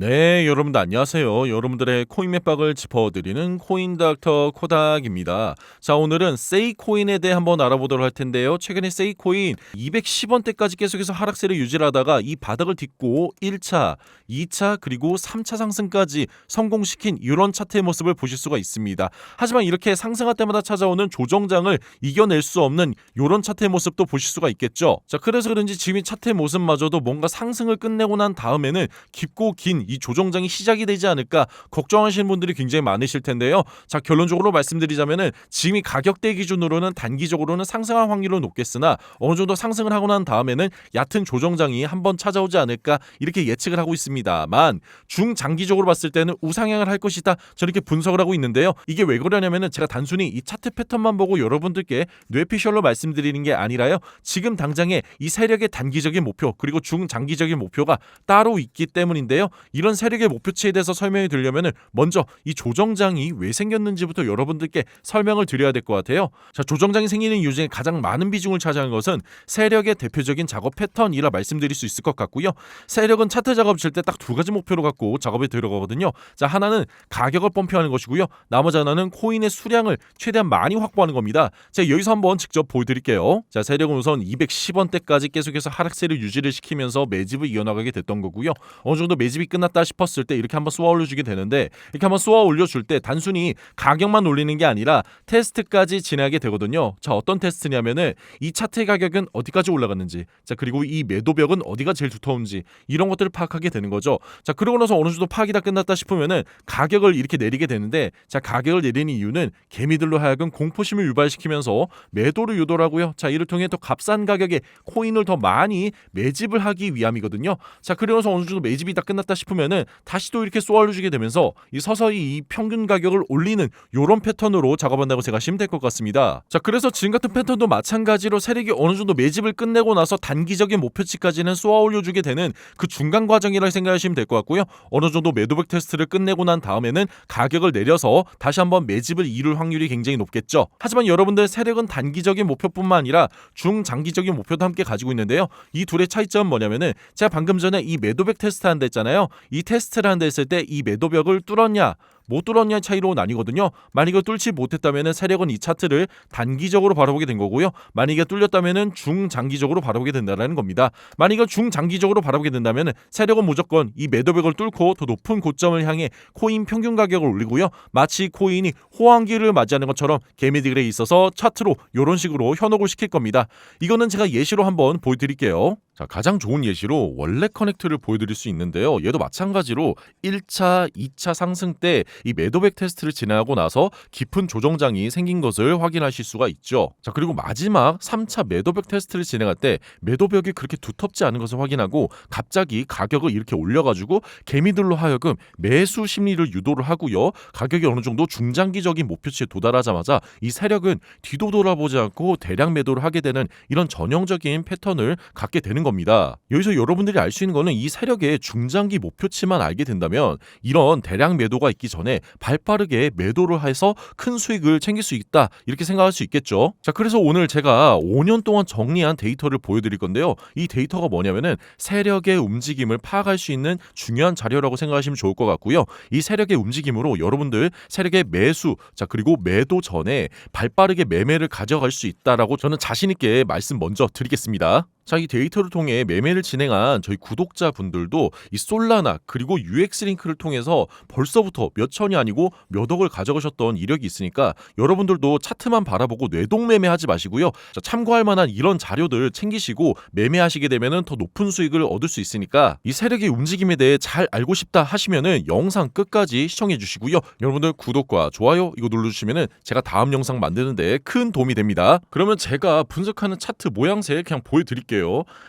네, 여러분들 안녕하세요. 여러분들의 코인 맥박을 짚어드리는 코인 닥터 코닥입니다. 자, 오늘은 세이코인에 대해 한번 알아보도록 할 텐데요. 최근에 세이코인 210원대까지 계속해서 하락세를 유지하다가 이 바닥을 딛고 1차, 2차 그리고 3차 상승까지 성공시킨 이런 차트의 모습을 보실 수가 있습니다. 하지만 이렇게 상승할 때마다 찾아오는 조정장을 이겨낼 수 없는 이런 차트의 모습도 보실 수가 있겠죠. 자, 그래서 그런지 지금 이 차트의 모습마저도 뭔가 상승을 끝내고 난 다음에는 깊고 긴이 조정장이 시작이 되지 않을까 걱정하시는 분들이 굉장히 많으실 텐데요. 자, 결론적으로 말씀드리자면은 지금 이 가격대 기준으로는 단기적으로는 상승할 확률은 높겠으나 어느 정도 상승을 하고 난 다음에는 얕은 조정장이 한번 찾아오지 않을까 이렇게 예측을 하고 있습니다만 중장기적으로 봤을 때는 우상향을 할 것이다 저렇게 분석을 하고 있는데요. 이게 왜 그러냐면은 제가 단순히 이 차트 패턴만 보고 여러분들께 뇌피셜로 말씀드리는 게 아니라요. 지금 당장에 이 세력의 단기적인 목표 그리고 중장기적인 목표가 따로 있기 때문인데요. 이런 세력의 목표치에 대해서 설명이 드리려면은 먼저 이 조정장이 왜 생겼는지부터 여러분들께 설명을 드려야 될 것 같아요. 자, 조정장이 생기는 이유 중에 가장 많은 비중을 차지하는 것은 세력의 대표적인 작업 패턴이라 말씀드릴 수 있을 것 같고요. 세력은 차트 작업 칠 때 딱 두 가지 목표로 갖고 작업에 들어가거든요. 자, 하나는 가격을 펌핑하는 것이고요. 나머지 하나는 코인의 수량을 최대한 많이 확보하는 겁니다. 자, 여기서 한번 직접 보여드릴게요. 자, 세력은 우선 210원대까지 계속해서 하락세를 유지를 시키면서 매집을 이어나가게 됐던 거고요. 어느 정도 매집이 끝났 다 싶었을 때 이렇게 한번 쏘아 올려주게 되는데 이렇게 한번 쏘아 올려줄 때 단순히 가격만 올리는 게 아니라 테스트까지 진행하게 되거든요. 자, 어떤 테스트냐면은 이 차트의 가격은 어디까지 올라갔는지, 자 그리고 이 매도벽은 어디가 제일 두터운지 이런 것들을 파악하게 되는 거죠. 자 그러고 나서 어느 정도 파악이 다 끝났다 싶으면은 가격을 이렇게 내리게 되는데, 자 가격을 내리는 이유는 개미들로 하여금 공포심을 유발시키면서 매도를 유도를 하고요. 자 이를 통해 더 값싼 가격에 코인을 더 많이 매집을 하기 위함이거든요. 자 그러면서 어느 정도 매집이 다 끝났다 싶으면 은 다시 또 이렇게 쏘아올려주게 되면서 이 서서히 이 평균 가격을 올리는 요런 패턴으로 작업한다고 생각하시면 될것 같습니다. 자 그래서 지금 같은 패턴도 마찬가지로 세력이 어느 정도 매집을 끝내고 나서 단기적인 목표치까지는 쏘아올려주게 되는 그 중간 과정이라 생각하시면 될 것 같고요. 어느 정도 매도백 테스트를 끝내고 난 다음에는 가격을 내려서 다시 한번 매집을 이룰 확률이 굉장히 높겠죠. 하지만 여러분들 세력은 단기적인 목표뿐만 아니라 중장기적인 목표도 함께 가지고 있는데요. 이 둘의 차이점은 뭐냐면은 제가 방금 전에 이 매도백 테스트 한다 했잖아요. 이 테스트를 한다 했을 때 이 매도벽을 뚫었냐 못 뚫었냐 차이로 나뉘거든요. 만약에 뚫지 못했다면은 세력은 이 차트를 단기적으로 바라보게 된 거고요. 만약에 뚫렸다면은 중장기적으로 바라보게 된다는 겁니다. 만약에 중장기적으로 바라보게 된다면은 세력은 무조건 이 매도벽을 뚫고 더 높은 고점을 향해 코인 평균 가격을 올리고요. 마치 코인이 호황기를 맞이하는 것처럼 개미들에 있어서 차트로 이런 식으로 현혹을 시킬 겁니다. 이거는 제가 예시로 한번 보여드릴게요. 자, 가장 좋은 예시로 원래 커넥트를 보여드릴 수 있는데요. 얘도 마찬가지로 1차, 2차 상승 때 이 매도백 테스트를 진행하고 나서 깊은 조정장이 생긴 것을 확인하실 수가 있죠. 자, 그리고 마지막 3차 매도벽 테스트를 진행할 때 매도벽이 그렇게 두텁지 않은 것을 확인하고 갑자기 가격을 이렇게 올려가지고 개미들로 하여금 매수 심리를 유도를 하고요. 가격이 어느 정도 중장기적인 목표치에 도달하자마자 이 세력은 뒤도 돌아보지 않고 대량 매도를 하게 되는 이런 전형적인 패턴을 갖게 되는 겁니다. 여기서 여러분들이 알 수 있는 거는 이 세력의 중장기 목표치만 알게 된다면 이런 대량 매도가 있기 전에 발빠르게 매도를 해서 큰 수익을 챙길 수 있다 이렇게 생각할 수 있겠죠. 자 그래서 오늘 제가 5년 동안 정리한 데이터를 보여드릴 건데요. 이 데이터가 뭐냐면은 세력의 움직임을 파악할 수 있는 중요한 자료라고 생각하시면 좋을 것 같고요. 이 세력의 움직임으로 여러분들 세력의 매수 자 그리고 매도 전에 발빠르게 매매를 가져갈 수 있다라고 저는 자신 있게 말씀 먼저 드리겠습니다. 자, 이 데이터를 통해 매매를 진행한 저희 구독자분들도 이 솔라나 그리고 UX 링크를 통해서 벌써부터 몇 천이 아니고 몇 억을 가져가셨던 이력이 있으니까 여러분들도 차트만 바라보고 뇌동 매매하지 마시고요. 자, 참고할 만한 이런 자료들 챙기시고 매매하시게 되면은 더 높은 수익을 얻을 수 있으니까 이 세력의 움직임에 대해 잘 알고 싶다 하시면은 영상 끝까지 시청해 주시고요. 여러분들 구독과 좋아요 이거 눌러 주시면은 제가 다음 영상 만드는데 큰 도움이 됩니다. 그러면 제가 분석하는 차트 모양새 그냥 보여 드릴게요.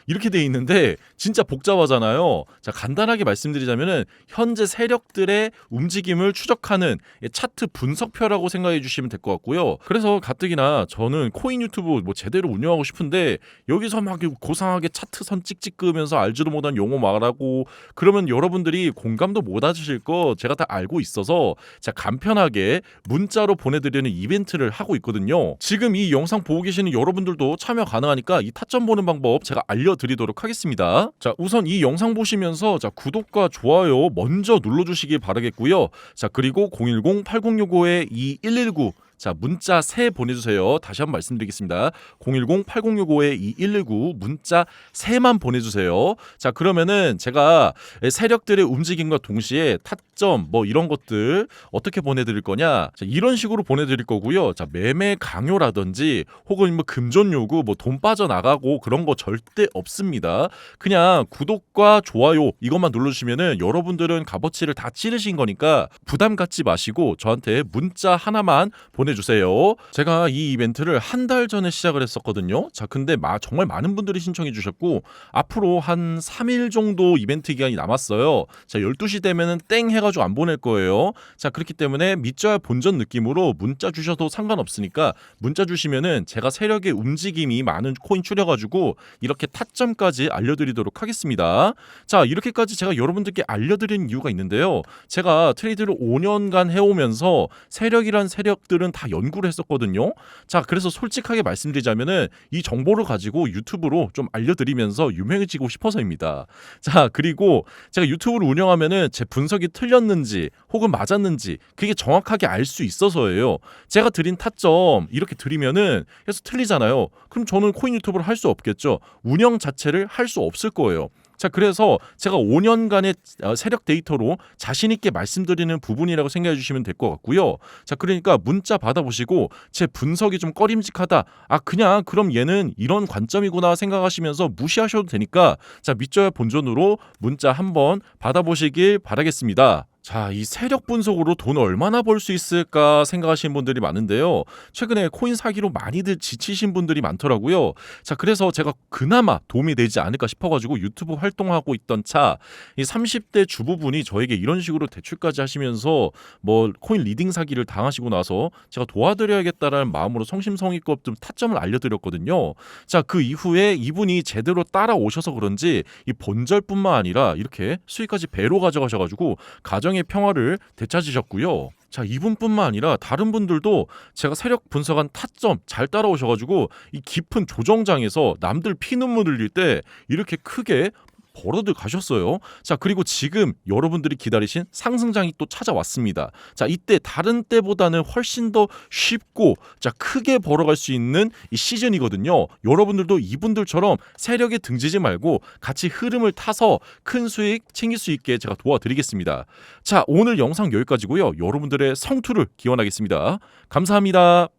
이렇게 돼 있는데 진짜 복잡하잖아요. 자, 간단하게 말씀드리자면은 현재 세력들의 움직임을 추적하는 차트 분석표라고 생각해 주시면 될 것 같고요. 그래서 가뜩이나 저는 코인 유튜브 뭐 제대로 운영하고 싶은데 여기서 막 고상하게 차트 선 찍찍 그으면서 알지도 못한 용어 말하고 그러면 여러분들이 공감도 못 하실 거 제가 다 알고 있어서 제가 간편하게 문자로 보내드리는 이벤트를 하고 있거든요. 지금 이 영상 보고 계시는 여러분들도 참여 가능하니까 이 타점 보는 방법 방법 제가 알려드리도록 하겠습니다. 자, 우선 이 영상 보시면서 자, 구독과 좋아요 먼저 눌러주시기 바라겠고요. 자, 그리고 010-8065-2119 자, 문자 세 보내주세요. 다시 한번 말씀드리겠습니다. 010-8065-2119 문자 세만 보내주세요. 자, 그러면은 제가 세력들의 움직임과 동시에 타점 뭐 이런 것들 어떻게 보내드릴 거냐? 자, 이런 식으로 보내드릴 거고요. 자, 매매 강요라든지 혹은 뭐 금전 요구, 뭐 돈 빠져나가고 그런 거 절대 없습니다. 그냥 구독과 좋아요 이것만 눌러주시면은 여러분들은 값어치를 다 찌르신 거니까 부담 갖지 마시고 저한테 문자 하나만 보내 주세요. 제가 이 이벤트를 한 달 전에 시작을 했었거든요. 자, 근데 마, 정말 많은 분들이 신청해 주셨고 앞으로 한 3일 정도 이벤트 기간이 남았어요. 자, 12시 되면은 땡 해가지고 안 보낼 거예요. 자, 그렇기 때문에 믿져야 본전 느낌으로 문자 주셔도 상관없으니까 문자 주시면은 제가 세력의 움직임이 많은 코인 추려가지고 이렇게 타점까지 알려드리도록 하겠습니다. 자, 이렇게까지 제가 여러분들께 알려드린 이유가 있는데요. 제가 트레이드를 5년간 해오면서 세력이란 세력들은 다 연구를 했었거든요. 자, 그래서 솔직하게 말씀드리자면은 이 정보를 가지고 유튜브로 좀 알려드리면서 유명해지고 싶어서입니다. 자, 그리고 제가 유튜브를 운영하면은 제 분석이 틀렸는지 혹은 맞았는지 그게 정확하게 알 수 있어서예요. 제가 드린 타점 이렇게 드리면은 해서 틀리잖아요. 그럼 저는 코인 유튜브를 할 수 없겠죠. 운영 자체를 할 수 없을 거예요. 자, 그래서 제가 5년간의 어, 세력 데이터로 자신 있게 말씀드리는 부분이라고 생각해 주시면 될 것 같고요. 자, 그러니까 문자 받아보시고 제 분석이 좀 꺼림직하다. 아, 그냥 그럼 얘는 이런 관점이구나 생각하시면서 무시하셔도 되니까 자, 믿져야 본전으로 문자 한번 받아보시길 바라겠습니다. 자, 이 세력 분석으로 돈 얼마나 벌 수 있을까 생각하시는 분들이 많은데요. 최근에 코인 사기로 많이들 지치신 분들이 많더라고요. 자, 그래서 제가 그나마 도움이 되지 않을까 싶어가지고 유튜브 활동하고 있던 차, 이 30대 주부분이 저에게 이런 식으로 대출까지 하시면서 뭐 코인 리딩 사기를 당하시고 나서 제가 도와드려야겠다라는 마음으로 성심성의껏 좀 타점을 알려드렸거든요. 자, 그 이후에 이분이 제대로 따라오셔서 그런지 이 본절뿐만 아니라 이렇게 수익까지 배로 가져가셔가지고 가정 의 평화를 되찾으셨고요. 자 이분뿐만 아니라 다른 분들도 제가 세력 분석한 타점 잘 따라오셔가지고 이 깊은 조정장에서 남들 피눈물 흘릴 때 이렇게 크게 벌어들 가셨어요. 자 그리고 지금 여러분들이 기다리신 상승장이 또 찾아왔습니다. 자 이때 다른 때보다는 훨씬 더 쉽고 자 크게 벌어갈 수 있는 이 시즌이거든요. 여러분들도 이분들처럼 세력에 등지지 말고 같이 흐름을 타서 큰 수익 챙길 수 있게 제가 도와드리겠습니다. 자 오늘 영상 여기까지고요. 여러분들의 성투를 기원하겠습니다. 감사합니다.